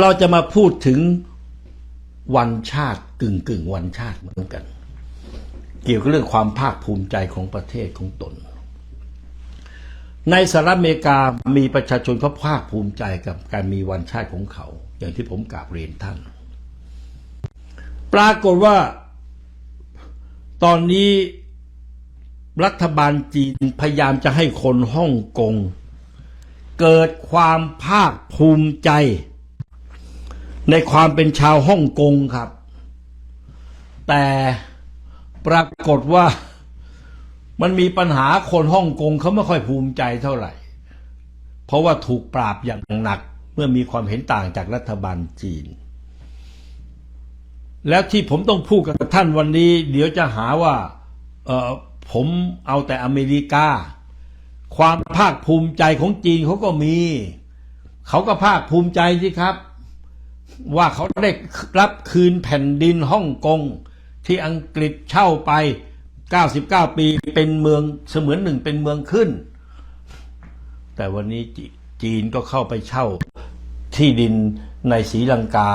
เราจะมาพูดถึงวันชาติกึ่งกึ่งวันชาติเหมือนกัน เกี่ยวกับเรื่องความภาคภูมิใจของประเทศของตน ในสหรัฐอเมริกามีประชาชนเขาภาคภูมิใจกับการมีวันชาติของเขา อย่างที่ผมกราบเรียนท่าน ปรากฏว่าตอนนี้รัฐบาลจีนพยายามจะให้คนฮ่องกง เกิดความภาคภูมิใจ ในความเป็นชาวฮ่องกงครับ แต่ปรากฏว่ามันมีปัญหาคนฮ่องกงเขาไม่ค่อยภูมิใจเท่าไหร่ เพราะว่าถูกปราบอย่างหนักเมื่อมีความเห็นต่างจากรัฐบาลจีน แล้วที่ผมต้องพูดกับท่านวันนี้ เดี๋ยวจะหาว่าผมเอาแต่อเมริกา ความภาคภูมิใจของจีนเขาก็มี เขาก็ภาคภูมิใจสิครับ ว่าเขาได้รับคืนแผ่นดินฮ่องกงที่อังกฤษเช่าไป 99 ปีเป็นเมืองเสมือนหนึ่งเป็นเมืองขึ้น แต่วันนี้จีนก็เข้าไปเช่าที่ดินในศรีลังกา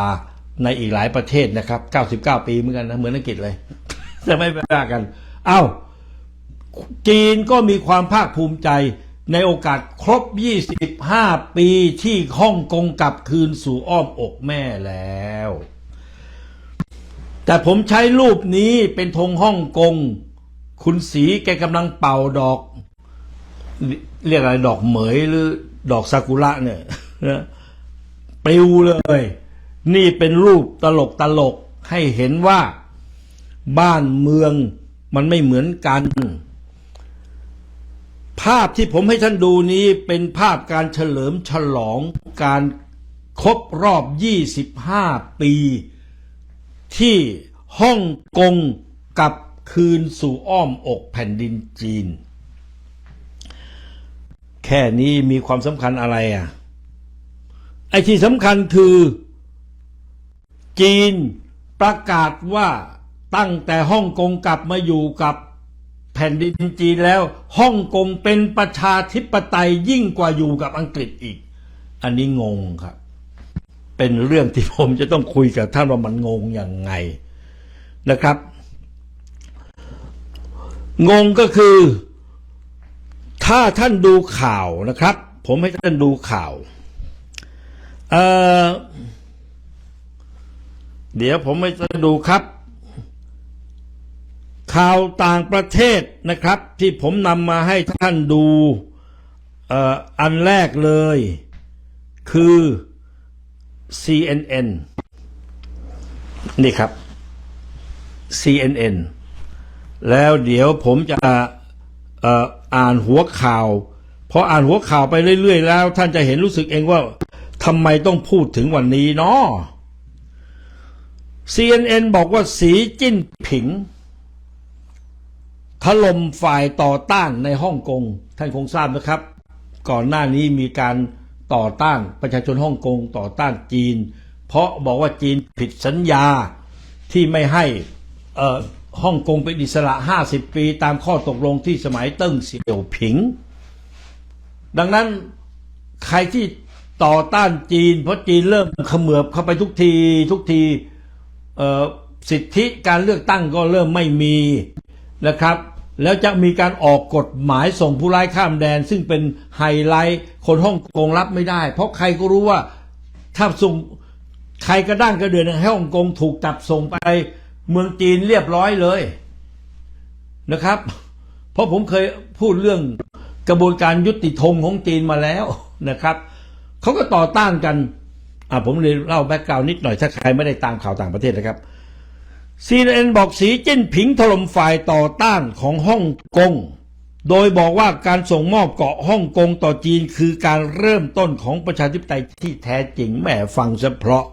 ในอีกหลายประเทศนะครับ 99 ปีเหมือนกันนะ เหมือนอังกฤษเลย จะไม่ไปว่ากัน เอ้า จีนก็มีความภาคภูมิใจ ในโอกาสครบ 25 ปีที่ฮ่องกงกลับคืนสู่อ้อมอกแม่แล้ว แต่ผมใช้รูปนี้เป็นธงฮ่องกง คุณสีแกกำลังเป่าดอก เรียกอะไรดอกเหมยหรือดอกซากุระเนี่ยนะปลิวเลย นี่เป็นรูปตลกตลกให้เห็นว่า บ้านเมืองมันไม่เหมือนกัน ภาพที่ผมให้ท่านดูนี้เป็นภาพการเฉลิมฉลองการครบรอบ 25 ปี ที่ฮ่องกงกลับคืนสู่อ้อมอกแผ่นดินจีน แค่นี้มีความสำคัญอะไรอะ ไอ้ที่สำคัญคือ จีนประกาศว่าตั้งแต่ฮ่องกงกลับมาอยู่กับ แผ่นดินจีนแล้วฮ่องกงเป็นประชาธิปไตยยิ่งกว่าอยู่กับอังกฤษอีก อันนี้งงครับ เป็นเรื่องที่ผมจะต้องคุยกับท่านว่ามันงงยังไงนะครับ งงก็คือ ถ้าท่านดูข่าวนะครับ ผมให้ท่านดูข่าวเเดี๋ยวผมให้ท่านดูครับ ข่าวต่างประเทศนะครับ ที่ผมนำมาให้ท่านดูอันแรกเลย คือ CNN นี่ครับ CNN แล้วเดี๋ยวผมจะอ่ออ่านหัวข่าวพออ่านหัวข่าวไปเรื่อย ๆ แล้ว ท่านจะเห็นรู้สึกเองว่าทำไมต้องพูดถึงวันนี้เนาะ CNN บอกว่าสีจิ้นผิง ถล่มฝ่ายต่อต้านในฮ่องกงท่านคงทราบนะครับ ก่อนหน้านี้มีการต่อต้านประชาชนฮ่องกงต่อต้านจีน เพราะบอกว่าจีนผิดสัญญาที่ไม่ให้เอ่อฮ่องกงเป็นอิสระ 50 ปี ตามข้อตกลงที่สมัยเติ้งเสี่ยวผิง ดังนั้นใครที่ต่อต้านจีน เพราะจีนเริ่มเขมือบเข้าไปทุกทีทุกทีเอ่อสิทธิการเลือกตั้งก็เริ่มไม่มีนะครับ แล้วจะมีการออกกฎหมายส่งผู้ร้ายข้ามแดน ซึ่งเป็นไฮไลท์คนฮ่องกงรับไม่ได้ เพราะใครก็รู้ว่าถ้าส่งใครกระด้างกระเดือนให้ฮ่องกงถูกจับส่งไปเมืองจีนเรียบร้อยเลยนะครับ เพราะผมเคยพูดเรื่องกระบวนการยุติธงของจีนมาแล้วนะครับเขาก็ต่อต้านกันอ่าผมเลยเล่าแบ็กกราวนิดหน่อยถ้าใครไม่ได้ตามข่าวต่างประเทศนะครับ CNN บอกสีจิ้นผิงถล่มฝ่ายต่อต้านของฮ่องกง โดยบอกว่าการส่งมอบเกาะฮ่องกงต่อจีนคือการเริ่มต้นของประชาธิปไตยที่แท้จริงแหมฟังซะเพราะ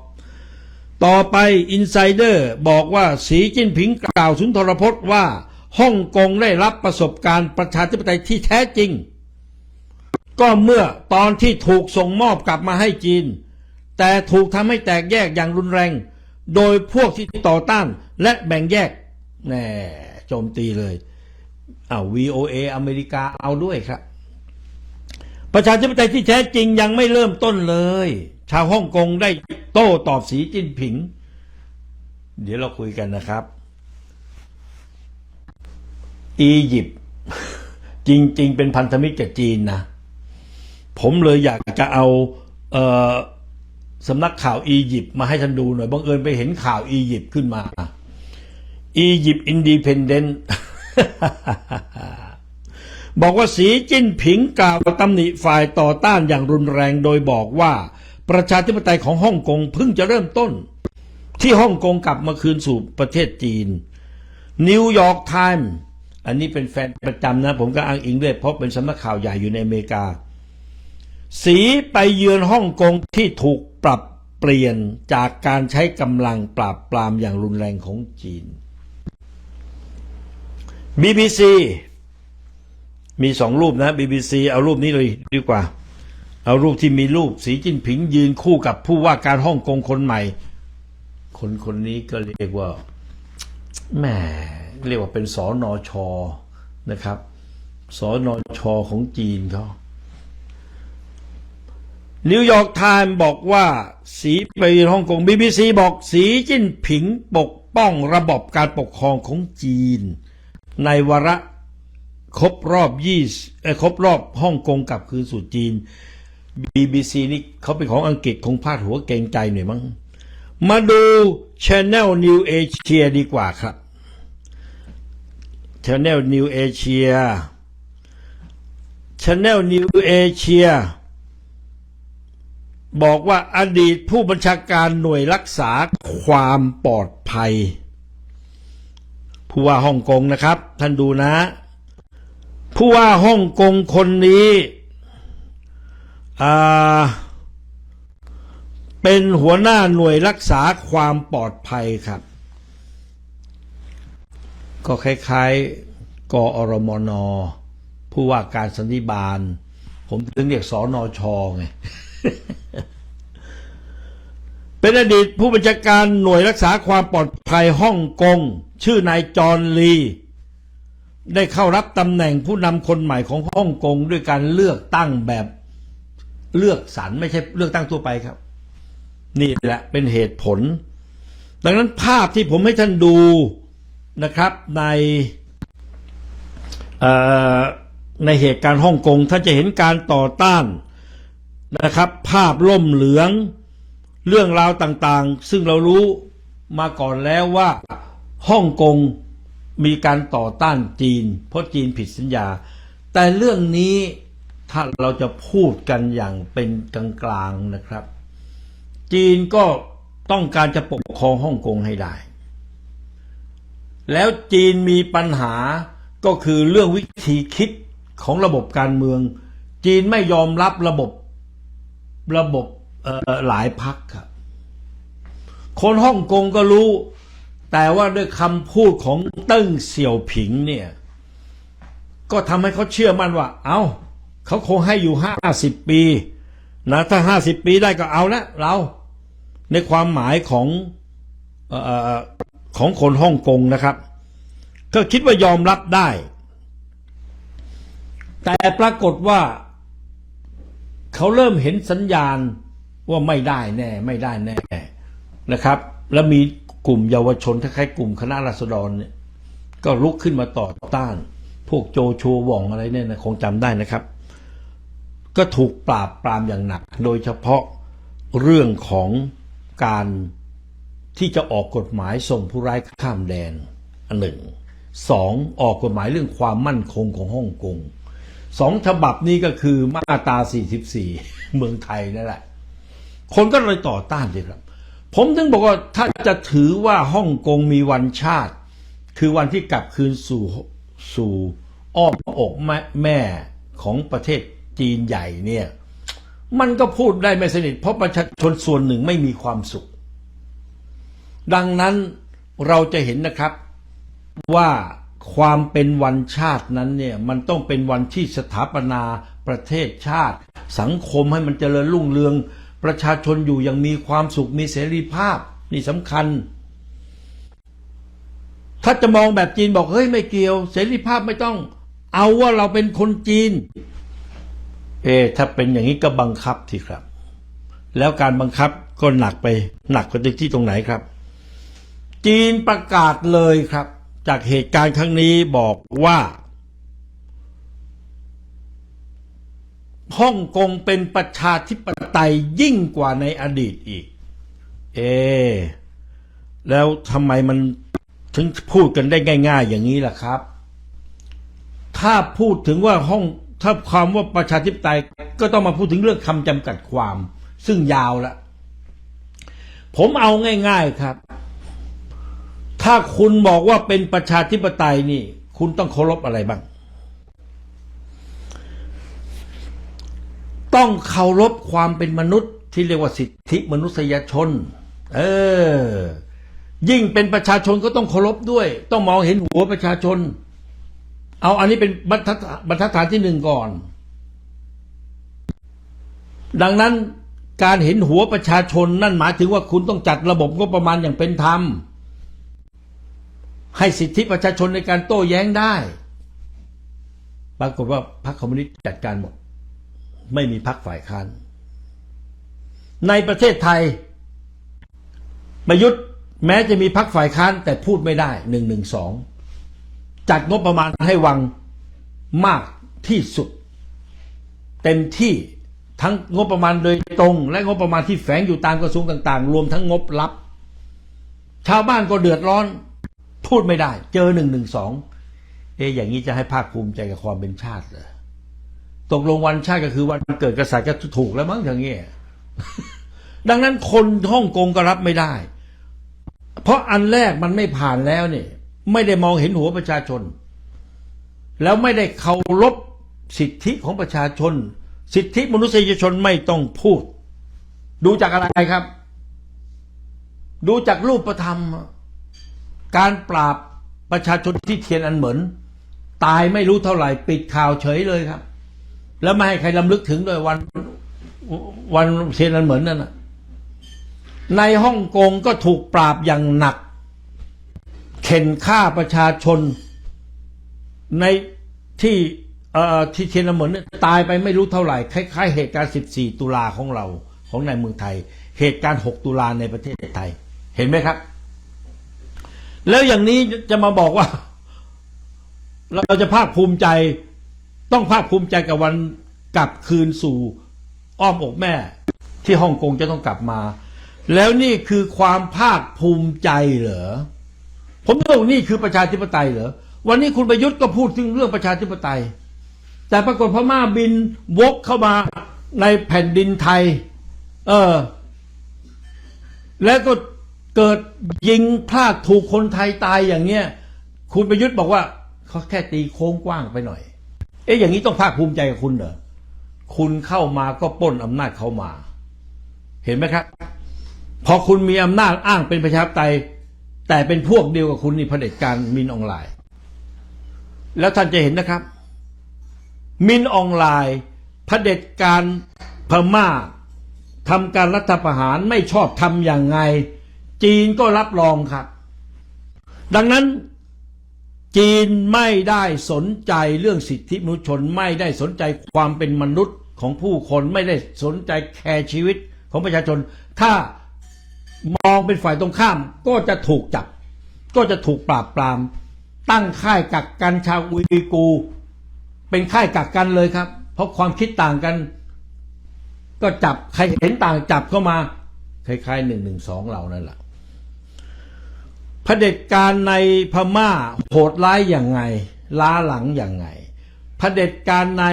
ต่อไปอินไซเดอร์บอกว่าสีจิ้นผิงกล่าวสุนทรพจน์ว่าฮ่องกงได้รับประสบการณ์ประชาธิปไตยที่แท้จริง ก็เมื่อตอนที่ถูกส่งมอบกลับมาให้จีน แต่ถูกทำให้แตกแยกอย่างรุนแรง โดยพวกที่ต่อต้านและแบ่งแยกแน่โจมตีเลยอ้าว VOA อเมริกาเอาด้วยครับ ประชาธิปไตยที่แท้จริงยังไม่เริ่มต้นเลย ชาวฮ่องกงได้โต้ตอบสีจิ้นผิง เดี๋ยวเราคุยกันนะครับ อียิปต์จริง ๆ เป็นพันธมิตรกับจีนนะ ผมเลยอยากจะเอาเอ่อ สำนักข่าวอียิปต์มาให้ท่านดูหน่อยบังเอิญไปเห็นข่าวอียิปต์ขึ้นมาอียิปต์อินดีเพนเดนต์บอกว่าสีจิ้นผิงกล่าวตำหนิฝ่ายต่อต้านอย่างรุนแรงโดยบอกว่า ประชาธิปไตยของฮ่องกงเพิ่งจะเริ่มต้น ที่ฮ่องกงกลับมาคืนสู่ประเทศจีน นิวยอร์กไทม์อันนี้เป็นแฟนประจำนะ ผมก็อ้างอิงด้วยเพราะเป็นสำนักข่าวใหญ่อยู่ในอเมริกา สีไปเยือนฮ่องกงที่ถูกปรับเปลี่ยนจากการใช้กำลังปราบปรามอย่างรุนแรงของจีน BBC มีสองรูปนะ BBC เอารูปนี้เลยดีกว่า เอารูปที่มีรูปสีจิ้นผิงยืนคู่กับผู้ว่าการฮ่องกงคนใหม่ คนคนนี้ก็เรียกว่าแหมเรียกว่าเป็นสอนอชอนะครับสอนอชอของจีนเขา นิวยอร์กไทม์บอกว่า สีไปฮ่องกง BBC บอกสีจิ้นผิงปกป้องระบบการปกครองของจีน ในวาระครบรอบยี่ครบรอบฮ่องกงกลับคืนสู่จีน BBC นี่เขาเป็นของอังกฤษคงพลาดหัวเกงใจหน่อยมั้ง มาดู Channel New Asia ดีกว่าครับ Channel New Asia Channel New Asia บอกว่าอดีตผู้บัญชาการหน่วยรักษาความปลอดภัย ผู้ว่าฮ่องกงนะครับ ท่านดูนะ ผู้ว่าฮ่องกงคนนี้เป็นหัวหน้าหน่วยรักษาความปลอดภัยครับ ก็คล้ายๆกอรมนผู้ว่าการสันติบาล ผมถึงเรียกสอนอชอไง เป็นอดีตผู้บัญชาการหน่วยรักษาความปลอดภัยฮ่องกง ชื่อนายจอห์นลี ได้เข้ารับตำแหน่งผู้นำคนใหม่ของฮ่องกง ด้วยการเลือกตั้งแบบเลือกสรรไม่ใช่เลือกตั้งทั่วไปครับ นี่แหละเป็นเหตุผล ดังนั้นภาพที่ผมให้ท่านดูนะครับในในเหตุการณ์ฮ่องกงท่านจะเห็นการต่อต้าน นะครับ ภาพล่มเหลือง เรื่องราวต่างๆ ซึ่งเรารู้มาก่อนแล้วว่าฮ่องกงมีการต่อต้านจีน เพราะจีนผิดสัญญา แต่เรื่องนี้ถ้าเราจะพูดกันอย่างเป็นกลางๆนะครับ จีนก็ต้องการจะปกครองฮ่องกงให้ได้ แล้วจีนมีปัญหาก็คือเรื่องวิธีคิดของระบบการเมือง จีนไม่ยอมรับระบบ ระบบหลายพักครับ คนฮ่องกงก็รู้ แต่ว่าด้วยคำพูดของเติ้งเสี่ยวผิงเนี่ย ก็ทำให้เขาเชื่อมั่นว่า เอา้าเขาคงให้อยู่ห้าสิบปีนะถ้าห้าสิบปีได้ก็เอาละเราในความหมายของออของคนฮ่องกงนะครับ ก็คิดว่ายอมรับได้ แต่ปรากฏว่า เขาเริ่มเห็นสัญญาณว่าไม่ได้แน่ ไม่ได้แน่นะครับ แล้วมีกลุ่มเยาวชนคล้ายๆกลุ่มคณะราษฎรเนี่ยก็ลุกขึ้นมาต่อต้าน พวกโจโชว่องอะไรเนี่ยนะคงจำได้นะครับ ก็ถูกปราบปรามอย่างหนัก โดยเฉพาะเรื่องของการที่จะออกกฎหมายส่งผู้ร้ายข้ามแดนอันหนึ่งสองออกกฎหมายเรื่องความมั่นคงของฮ่องกง สองฉบับนี้ก็คือมาตรา 44 เมืองไทยนั่นแหละ คนก็เลยต่อต้านสิครับ ผมถึงบอกว่าถ้าจะถือว่าฮ่องกงมีวันชาติ คือวันที่กลับคืนสู่สู่อ้อมอกแม่แม่ของประเทศจีนใหญ่เนี่ย มันก็พูดได้ไม่สนิท เพราะประชาชนส่วนหนึ่งไม่มีความสุข ดังนั้นเราจะเห็นนะครับว่า ความเป็นวันชาตินั้นเนี่ยมันต้องเป็นวันที่สถาปนาประเทศชาติ สังคมให้มันเจริญรุ่งเรือง ประชาชนอยู่อย่างมีความสุขมีเสรีภาพนี่สำคัญ ถ้าจะมองแบบจีนบอกเฮ้ยไม่เกี่ยว เสรีภาพไม่ต้อง เอาว่าเราเป็นคนจีน เอถ้าเป็นอย่างนี้ก็บังคับทีครับ แล้วการบังคับก็หนักไปหนักกว่าที่ตรงไหนครับ จีนประกาศเลยครับ จากเหตุการณ์ครั้งนี้บอกว่าฮ่องกงเป็นประชาธิปไตยยิ่งกว่าในอดีตอีก เอ แล้วทำไมมันถึงพูดกันได้ง่าย ๆ อย่างนี้ล่ะครับ ถ้าพูดถึงว่าห้องถ้าความว่าประชาธิปไตยก็ต้องมาพูดถึงเรื่องคำจำกัดความ ซึ่งยาวละผมเอาง่าย ๆครับ ถ้าคุณบอกว่าเป็นประชาธิปไตยนี่ คุณต้องเคารพอะไรบ้าง ต้องเคารพความเป็นมนุษย์ที่เรียกว่าสิทธิมนุษยชน เออ ยิ่งเป็นประชาชนก็ต้องเคารพด้วย ต้องมองเห็นหัวประชาชน เอาอันนี้เป็นบรรทัดบรรทัดฐานที่หนึ่งก่อน ดังนั้นการเห็นหัวประชาชนนั่นหมายถึงว่าคุณต้องจัดระบบงบประมาณอย่างเป็นธรรม ให้สิทธิประชาชนในการโต้แย้งได้ ปรากฏว่าพรรคคอมมิวนิสต์จัดการหมด ไม่มีพรรคฝ่ายค้าน ในประเทศไทยประยุทธ์แม้จะมีพรรคฝ่ายค้านแต่พูดไม่ได้หนึ่งหนึ่งสองจัดงบประมาณให้วังมากที่สุด เต็มที่ทั้งงบประมาณโดยตรง และงบประมาณที่แฝงอยู่ตามกระทรวงต่าง ๆ รวมทั้งงบลับ ชาวบ้านก็เดือดร้อน พูดไม่ได้ เจอหนึ่งหนึ่งสองเออย่างนี้จะให้ภาคภูมิใจกับความเป็นชาติเหรอตกลงวันชาติก็คือวันเกิดกษัตริย์ก็ถูกแล้วมั้งอย่างเงี้ยดังนั้นคนฮ่องกงก็รับไม่ได้ เพราะอันแรกมันไม่ผ่านแล้วเนี่ย ไม่ได้มองเห็นหัวประชาชน แล้วไม่ได้เคารพสิทธิของประชาชน สิทธิมนุษยชนไม่ต้องพูด ดูจากอะไรครับ ดูจากรูปธรรม การปราบประชาชนที่เทียนอันเหมือน ตายไม่รู้เท่าไหร่ปิดข่าวเฉยเลยครับ แล้วไม่ให้ใครลำลึกถึงด้วยวันวันเทียนอันเหมือนนั่นนะในฮ่องกงก็ถูกปราบอย่างหนัก เข็นฆ่าประชาชน ในที่เอ่อที่เทียนอันเหมือนตายไปไม่รู้เท่าไหร่คล้ายๆเหตุการณ์ 14 ตุลาของเราของในเมืองไทย เหตุการณ์ 6 ตุลาในประเทศไทย เห็นไหมครับ แล้วอย่างนี้จะมาบอกว่า เราจะภาคภูมิใจ ต้องภาคภูมิใจกับวันกลับคืนสู่ อ้อมอกแม่ ที่ฮ่องกงจะต้องกลับมา แล้วนี่คือความภาคภูมิใจเหรอผมบอกนี่คือประชาธิปไตยเหรอวันนี้คุณประยุทธ์ก็พูดถึงเรื่องประชาธิปไตย แต่ปรากฏพม่าบินวกเข้ามาในแผ่นดินไทย เออ แล้วก็ เกิดยิงพลาดถูกคนไทยตายอย่างเงี้ย คุณประยุทธ์บอกว่าเขาแค่ตีโค้งกว้างไปหน่อย เอ๊ะอย่างนี้ต้องภาคภูมิใจกับคุณเหรอคุณเข้ามาก็ป้นอำนาจเขามา เห็นไหมครับ พอคุณมีอำนาจอ้างเป็นประชาธิปไตย แต่เป็นพวกเดียวกับคุณนี่เผด็จการมินออนไลน์ แล้วท่านจะเห็นนะครับ มินออนไลน์เผด็จการพม่าทำการรัฐประหารไม่ชอบทำอย่างไง จีนก็รับรองครับ ดังนั้นจีนไม่ได้สนใจเรื่องสิทธิมนุษยชนไม่ได้สนใจความเป็นมนุษย์ของผู้คนไม่ได้สนใจแคร์ชีวิตของประชาชน ถ้ามองเป็นฝ่ายตรงข้ามก็จะถูกจับ ก็จะถูกปราบปราม ตั้งค่ายกักกันชาวอุยกู เป็นค่ายกักกันเลยครับ เพราะความคิดต่างกัน ก็จับใครเห็นต่างจับเข้ามาคล้ายๆหนึ่งหนึ่งสองเรานั่นแหละ เผด็จการในพม่าโหดร้ายอย่างไง ล้าหลังอย่างไงเผด็จการใน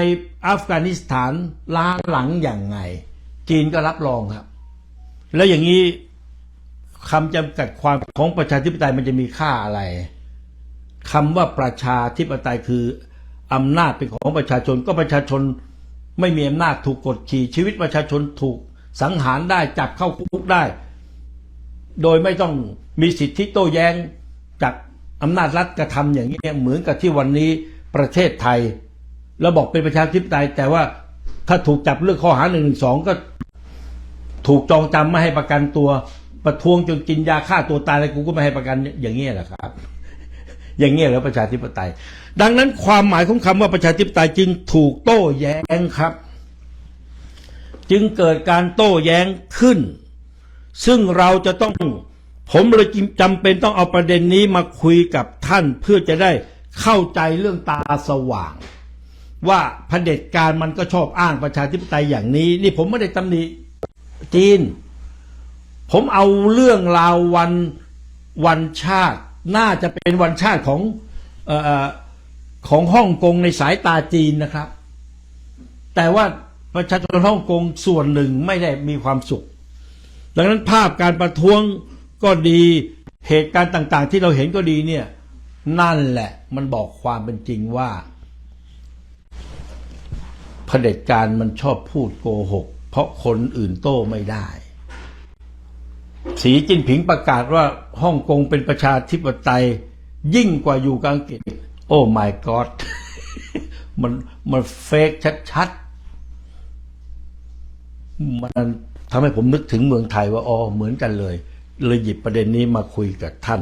อัฟกานิสถานล้าหลังอย่างไง จีนก็รับรองครับ แล้วอย่างนี้คำจำกัดความของประชาธิปไตยมันจะมีค่าอะไรคำว่าประชาธิปไตยคืออำนาจเป็นของประชาชนก็ประชาชนไม่มีอำนาจถูกกดขี่ชีวิตประชาชนถูกสังหารได้จับเข้าคุกได้ โดยไม่ต้อง มีสิทธิโต้แย้งจากอำนาจรัฐกระทำอย่างนี้เหมือนกับที่วันนี้ประเทศไทยเราบอกเป็นประชาธิปไตย แต่ว่าถ้าถูกจับเรื่องข้อหาหนึ่งสองก็ถูกจองจำไม่ให้ประกันตัวประท้วงจนกินยาฆ่าตัวตายแล้วกูก็ไม่ให้ประกันอย่างนี้แหละครับ อย่างเงี้ยแล้วประชาธิปไตย ดังนั้นความหมายของคำว่าประชาธิปไตยจึงถูกโต้แย้งครับ จึงเกิดการโต้แย้งขึ้น ซึ่งเราจะต้อง ผมเลยจำเป็นต้องเอาประเด็นนี้มาคุยกับท่านเพื่อจะได้เข้าใจเรื่องตาสว่าง ว่าเผด็จการมันก็ชอบอ้างประชาธิปไตยอย่างนี้ นี่ผมไม่ได้ตำหนิจีน ผมเอาเรื่องราววันวันชาติ น่าจะเป็นวันชาติของออของฮ่องกงในสายตาจีนนะครับ แต่ว่าประชาชนฮ่องกงส่วนหนึ่งไม่ได้มีความสุข ดังนั้นภาพการประท้วง ก็ดีเหตุการณ์ต่างๆ ที่เราเห็นก็ดีเนี่ยนั่นแหละมันบอกความเป็นจริงว่าเผด็จการมันชอบพูดโกหก เพราะคนอื่นโต้ไม่ได้ สีจิ้นผิงประกาศว่าฮ่องกงเป็นประชาธิปไตย ยิ่งกว่าอยู่กับอังกฤษโอ้ my god มันมันเฟกชัดๆ มันทำให้ผมนึกถึงเมืองไทยว่าอ๋อเหมือนกันเลย เลยหยิบประเด็นนี้มาคุยกับท่าน